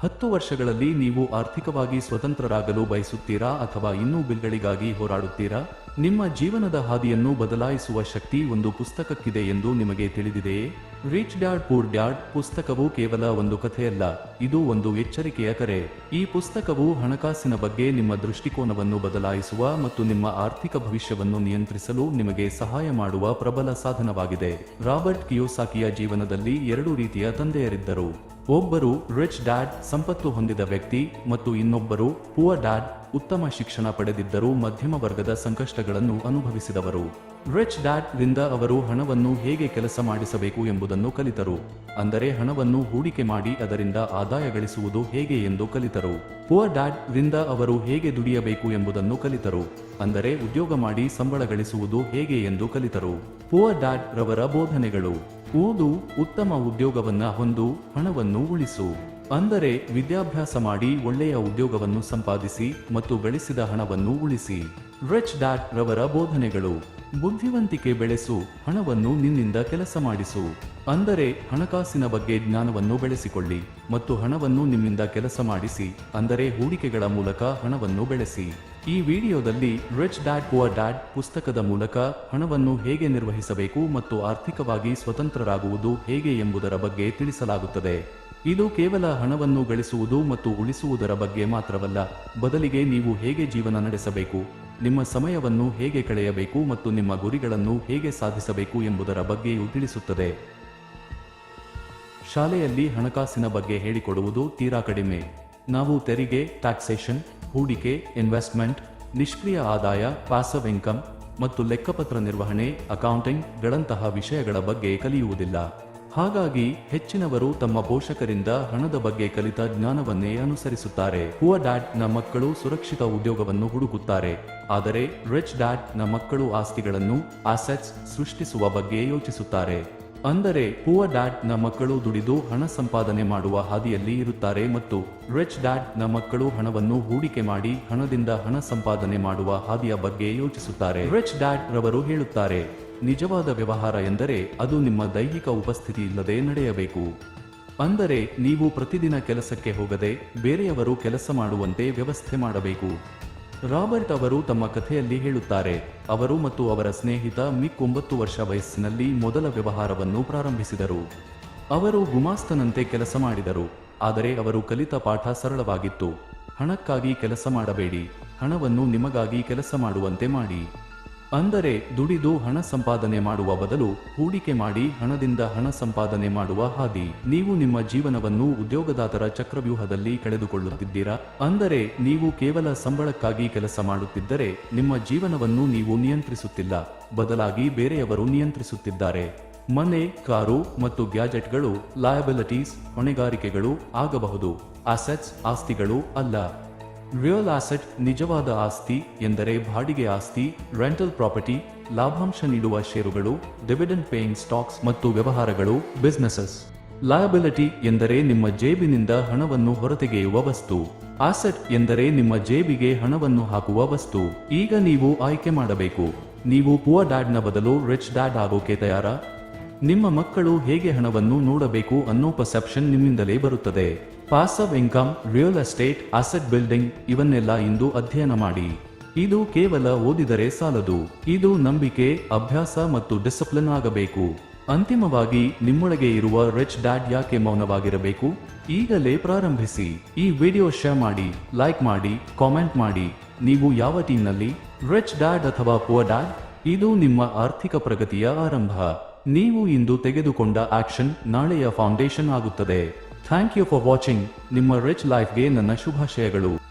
ಹತ್ತು ವರ್ಷಗಳಲ್ಲಿ ನೀವು ಆರ್ಥಿಕವಾಗಿ ಸ್ವತಂತ್ರರಾಗಲು ಬಯಸುತ್ತೀರಾ ಅಥವಾ ಇನ್ನೂ ಬಿಲ್ಗಳಿಗಾಗಿ ಹೋರಾಡುತ್ತೀರಾ? ನಿಮ್ಮ ಜೀವನದ ಹಾದಿಯನ್ನು ಬದಲಾಯಿಸುವ ಶಕ್ತಿ ಒಂದು ಪುಸ್ತಕಕ್ಕಿದೆ ಎಂದು ನಿಮಗೆ ತಿಳಿದಿದೆಯೇ? ರಿಚ್ ಡ್ಯಾಡ್ ಪೂರ್ ಡ್ಯಾಡ್ ಪುಸ್ತಕವು ಕೇವಲ ಒಂದು ಕಥೆಯಲ್ಲ, ಇದು ಒಂದು ಎಚ್ಚರಿಕೆಯ ಕರೆ. ಈ ಪುಸ್ತಕವು ಹಣಕಾಸಿನ ಬಗ್ಗೆ ನಿಮ್ಮ ದೃಷ್ಟಿಕೋನವನ್ನು ಬದಲಾಯಿಸುವ ಮತ್ತು ನಿಮ್ಮ ಆರ್ಥಿಕ ಭವಿಷ್ಯವನ್ನು ನಿಯಂತ್ರಿಸಲು ನಿಮಗೆ ಸಹಾಯ ಮಾಡುವ ಪ್ರಬಲ ಸಾಧನವಾಗಿದೆ. ರಾಬರ್ಟ್ ಕಿಯೋಸಾಕಿಯ ಜೀವನದಲ್ಲಿ ಎರಡು ರೀತಿಯ ತಂದೆಯರಿದ್ದರು. ಒಬ್ಬರು ರಿಚ್ ಡ್ಯಾಡ್ ಸಂಪತ್ತು ಹೊಂದಿದ ವ್ಯಕ್ತಿ ಮತ್ತು ಇನ್ನೊಬ್ಬರು ಪುವರ್ ಡ್ಯಾಡ್ ಉತ್ತಮ ಶಿಕ್ಷಣ ಪಡೆದಿದ್ದರೂ ಮಧ್ಯಮ ವರ್ಗದ ಸಂಕಷ್ಟಗಳನ್ನು ಅನುಭವಿಸಿದವರು. ರಿಚ್ ಡ್ಯಾಡ್ ರಿಂದ ಅವರು ಹಣವನ್ನು ಹೇಗೆ ಕೆಲಸ ಮಾಡಿಸಬೇಕು ಎಂಬುದನ್ನು ಕಲಿತರು. ಅಂದರೆ ಹಣವನ್ನು ಹೂಡಿಕೆ ಮಾಡಿ ಅದರಿಂದ ಆದಾಯ ಗಳಿಸುವುದು ಹೇಗೆ ಎಂದು ಕಲಿತರು. ಪುವರ್ ಡ್ಯಾಡ್ ರಿಂದ ಅವರು ಹೇಗೆ ದುಡಿಯಬೇಕು ಎಂಬುದನ್ನು ಕಲಿತರು. ಅಂದರೆ ಉದ್ಯೋಗ ಮಾಡಿ ಸಂಬಳ ಗಳಿಸುವುದು ಹೇಗೆ ಎಂದು ಕಲಿತರು. ಪುವರ್ ಡ್ಯಾಡ್ ರವರ ಬೋಧನೆಗಳು. ಓದು ಉತ್ತಮ ಉದ್ಯೋಗವನ್ನ ಹೊಂದು ಹಣವನ್ನು ಉಳಿಸು. ಅಂದರೆ ವಿದ್ಯಾಭ್ಯಾಸ ಮಾಡಿ ಒಳ್ಳೆಯ ಉದ್ಯೋಗವನ್ನು ಸಂಪಾದಿಸಿ ಮತ್ತು ಗಳಿಸಿದ ಹಣವನ್ನು ಉಳಿಸಿ. ರಿಚ್ ಡಾಟ್ ರವರ ಬೋಧನೆಗಳು. ಬುದ್ಧಿವಂತಿಕೆ ಬೆಳೆಸು, ಹಣವನ್ನು ನಿನ್ನಿಂದ ಕೆಲಸ ಮಾಡಿಸು. ಅಂದರೆ ಹಣಕಾಸಿನ ಬಗ್ಗೆ ಜ್ಞಾನವನ್ನು ಬೆಳೆಸಿಕೊಳ್ಳಿ ಮತ್ತು ಹಣವನ್ನು ನಿಮ್ಮಿಂದ ಕೆಲಸ ಮಾಡಿಸಿ, ಅಂದರೆ ಹೂಡಿಕೆಗಳ ಮೂಲಕ ಹಣವನ್ನು ಬೆಳೆಸಿ. ಈ ವಿಡಿಯೋದಲ್ಲಿ ರಿಚ್ ಡ್ಯಾಡ್ ಪುವರ್ ಡ್ಯಾಡ್ ಪುಸ್ತಕದ ಮೂಲಕ ಹಣವನ್ನು ಹೇಗೆ ನಿರ್ವಹಿಸಬೇಕು ಮತ್ತು ಆರ್ಥಿಕವಾಗಿ ಸ್ವತಂತ್ರರಾಗುವುದು ಹೇಗೆ ಎಂಬುದರ ಬಗ್ಗೆ ತಿಳಿಸಲಾಗುತ್ತದೆ. ಇದು ಕೇವಲ ಹಣವನ್ನು ಗಳಿಸುವುದು ಮತ್ತು ಉಳಿಸುವುದರ ಬಗ್ಗೆ ಮಾತ್ರವಲ್ಲ, ಬದಲಿಗೆ ನೀವು ಹೇಗೆ ಜೀವನ ನಡೆಸಬೇಕು? ನಿಮ್ಮ ಸಮಯವನ್ನು ಹೇಗೆ ಕಳೆಯಬೇಕು ಮತ್ತು ನಿಮ್ಮ ಗುರಿಗಳನ್ನು ಹೇಗೆ ಸಾಧಿಸಬೇಕು ಎಂಬುದರ ಬಗ್ಗೆಯೂ ತಿಳಿಸುತ್ತದೆ. ಶಾಲೆಯಲ್ಲಿ ಹಣಕಾಸಿನ ಬಗ್ಗೆ ಹೇಳಿಕೊಡುವುದು ತೀರಾ ಕಡಿಮೆ. ನಾವು ತೆರಿಗೆ ಟ್ಯಾಕ್ಸೇಷನ್ ಹೂಡಿಕೆ ಇನ್ವೆಸ್ಟ್ಮೆಂಟ್ ನಿಷ್ಕ್ರಿಯ ಆದಾಯ ಪಾಸವ್ ಇನ್ಕಮ್ ಮತ್ತು ಲೆಕ್ಕಪತ್ರ ನಿರ್ವಹಣೆ ಅಕೌಂಟಿಂಗ್ ಗಳಂತಹ ವಿಷಯಗಳ ಬಗ್ಗೆ ಕಲಿಯುವುದಿಲ್ಲ. ಹಾಗಾಗಿ ಹೆಚ್ಚಿನವರು ತಮ್ಮ ಪೋಷಕರಿಂದ ಹಣದ ಬಗ್ಗೆ ಕಲಿತ ಜ್ಞಾನವನ್ನೇ ಅನುಸರಿಸುತ್ತಾರೆ. ಪುವ ಡ್ಯಾಡ್ನ ಮಕ್ಕಳು ಸುರಕ್ಷಿತ ಉದ್ಯೋಗವನ್ನು ಹುಡುಕುತ್ತಾರೆ. ಆದರೆ ರಿಚ್ ಡ್ಯಾಡ್ನ ಮಕ್ಕಳು ಆಸ್ತಿಗಳನ್ನು ಆಸೆಟ್ಸ್ ಸೃಷ್ಟಿಸುವ ಬಗ್ಗೆ ಯೋಚಿಸುತ್ತಾರೆ. ಅಂದರೆ ಪುವ ಡ್ಯಾಡ್ನ ಮಕ್ಕಳು ದುಡಿದು ಹಣ ಸಂಪಾದನೆ ಮಾಡುವ ಹಾದಿಯಲ್ಲಿ ಇರುತ್ತಾರೆ ಮತ್ತು ರಿಚ್ ಡ್ಯಾಡ್ನ ಮಕ್ಕಳು ಹಣವನ್ನು ಹೂಡಿಕೆ ಮಾಡಿ ಹಣದಿಂದ ಹಣ ಸಂಪಾದನೆ ಮಾಡುವ ಹಾದಿಯ ಬಗ್ಗೆ ಯೋಚಿಸುತ್ತಾರೆ. ರಿಚ್ ಡ್ಯಾಡ್ ರವರು ಹೇಳುತ್ತಾರೆ ನಿಜವಾದ ವ್ಯವಹಾರ ಎಂದರೆ ಅದು ನಿಮ್ಮ ದೈಹಿಕ ಉಪಸ್ಥಿತಿ ಇಲ್ಲದೆ ನಡೆಯಬೇಕು. ಅಂದರೆ ನೀವು ಪ್ರತಿದಿನ ಕೆಲಸಕ್ಕೆ ಹೋಗದೆ ಬೇರೆಯವರು ಕೆಲಸ ಮಾಡುವಂತೆ ವ್ಯವಸ್ಥೆ ಮಾಡಬೇಕು. ರಾಬರ್ಟ್ ಅವರು ತಮ್ಮ ಕಥೆಯಲ್ಲಿ ಹೇಳುತ್ತಾರೆ, ಅವರು ಮತ್ತು ಅವರ ಸ್ನೇಹಿತ ಮಿಕ್ ಒಂಬತ್ತು ವರ್ಷ ವಯಸ್ಸಿನಲ್ಲಿ ಮೊದಲ ವ್ಯವಹಾರವನ್ನು ಪ್ರಾರಂಭಿಸಿದರು. ಅವರು ಗುಮಾಸ್ತನಂತೆ ಕೆಲಸ ಮಾಡಿದರು, ಆದರೆ ಅವರು ಕಲಿತ ಪಾಠ ಸರಳವಾಗಿತ್ತು. ಹಣಕ್ಕಾಗಿ ಕೆಲಸ ಮಾಡಬೇಡಿ, ಹಣವನ್ನು ನಿಮಗಾಗಿ ಕೆಲಸ ಮಾಡುವಂತೆ ಮಾಡಿ. ಅಂದರೆ ದುಡಿದು ಹಣ ಸಂಪಾದನೆ ಮಾಡುವ ಬದಲು ಹೂಡಿಕೆ ಮಾಡಿ ಹಣದಿಂದ ಹಣ ಸಂಪಾದನೆ ಮಾಡುವ ಹಾದಿ. ನೀವು ನಿಮ್ಮ ಜೀವನವನ್ನು ಉದ್ಯೋಗದಾತರ ಚಕ್ರವ್ಯೂಹದಲ್ಲಿ ಕಳೆದುಕೊಳ್ಳುತ್ತಿದ್ದೀರಾ? ಅಂದರೆ ನೀವು ಕೇವಲ ಸಂಬಳಕ್ಕಾಗಿ ಕೆಲಸ ಮಾಡುತ್ತಿದ್ದರೆ ನಿಮ್ಮ ಜೀವನವನ್ನು ನೀವು ನಿಯಂತ್ರಿಸುತ್ತಿಲ್ಲ. ಬದಲಾಗಿ ಬೇರೆಯವರು ನಿಯಂತ್ರಿಸುತ್ತಿದ್ದಾರೆ. ಮನೆ, ಕಾರು ಮತ್ತು ಗ್ಯಾಜೆಟ್ಗಳು ಲಯಬಿಲಿಟೀಸ್ ಹೊಣೆಗಾರಿಕೆಗಳು ಆಗಬಹುದು. ಅಸೆಟ್ಸ್ ಆಸ್ತಿಗಳು ಅಲ್ಲ. ರಿಯಲ್ ಆಸೆಟ್ ನಿಜವಾದ ಆಸ್ತಿ ಎಂದರೆ ಬಾಡಿಗೆ ಆಸ್ತಿ ರೆಂಟಲ್ ಪ್ರಾಪರ್ಟಿ ಲಾಭಾಂಶ ನೀಡುವ ಷೇರುಗಳು ಡಿವಿಡೆಂಡ್ ಪೇಯಿಂಗ್ ಸ್ಟಾಕ್ಸ್ ಮತ್ತು ವ್ಯವಹಾರಗಳು ಬಿಸ್ನೆಸಸ್ ಲಯಬಿಲಿಟಿ ಎಂದರೆ ನಿಮ್ಮ ಜೇಬಿನಿಂದ ಹಣವನ್ನು ಹೊರತೆಗೆಯುವ ವಸ್ತು. ಆಸೆಟ್ ಎಂದರೆ ನಿಮ್ಮ ಜೇಬಿಗೆ ಹಣವನ್ನು ಹಾಕುವ ವಸ್ತು. ಈಗ ನೀವು ಆಯ್ಕೆ ಮಾಡಬೇಕು. ನೀವು ಪುವರ್ ಡ್ಯಾಡ್ನ ಬದಲು ರಿಚ್ ಡ್ಯಾಡ್ ಆಗೋಕೆ ತಯಾರಾ? ನಿಮ್ಮ ಮಕ್ಕಳು ಹೇಗೆ ಹಣವನ್ನು ನೋಡಬೇಕು ಅನ್ನೋ ಪರ್ಸೆಪ್ಷನ್ ನಿಮ್ಮಿಂದಲೇ ಬರುತ್ತದೆ. Passive income real estate asset building ಇವನ್ನೆಲ್ಲ ಇಂದು ಅಧ್ಯಯನ ಮಾಡಿ. ಇದು ಕೇವಲ ಓದಿದರೆ ಸಾಲದು. ಇದು ನಂಬಿಕೆ, ಅಭ್ಯಾಸ ಮತ್ತು ಡಿಸಿಪ್ಲಿನ್ ಆಗಬೇಕು. ಅಂತಿಮವಾಗಿ ನಿಮ್ಮೊಳಗೆ ಇರುವ ರಿಚ್ ಡ್ಯಾಡ್ ಯಾಕೆ ಮೌನವಾಗಿರಬೇಕು? ಈಗಲೇ ಪ್ರಾರಂಭಿಸಿ. ಈ ವಿಡಿಯೋ ಶೇರ್ ಮಾಡಿ, ಲೈಕ್ ಮಾಡಿ, ಕಾಮೆಂಟ್ ಮಾಡಿ. ನೀವು ಯಾವ ಟೀಮ್ನಲ್ಲಿ? ರಿಚ್ ಡ್ಯಾಡ್ ಅಥವಾ ಪುವರ್ ಡ್ಯಾಡ್? ಇದು ನಿಮ್ಮ ಆರ್ಥಿಕ ಪ್ರಗತಿಯ ಆರಂಭ. ನೀವು ಇಂದು ತೆಗೆದುಕೊಂಡ ಆಕ್ಷನ್ ನಾಳೆಯ ಫೌಂಡೇಶನ್ ಆಗುತ್ತದೆ. ಥ್ಯಾಂಕ್ ಯು ಫಾರ್ ವಾಚಿಂಗ್ ನಿಮ್ಮ ರಿಚ್ ಲೈಫ್ಗೆ ನನ್ನ ಶುಭಾಶಯಗಳು.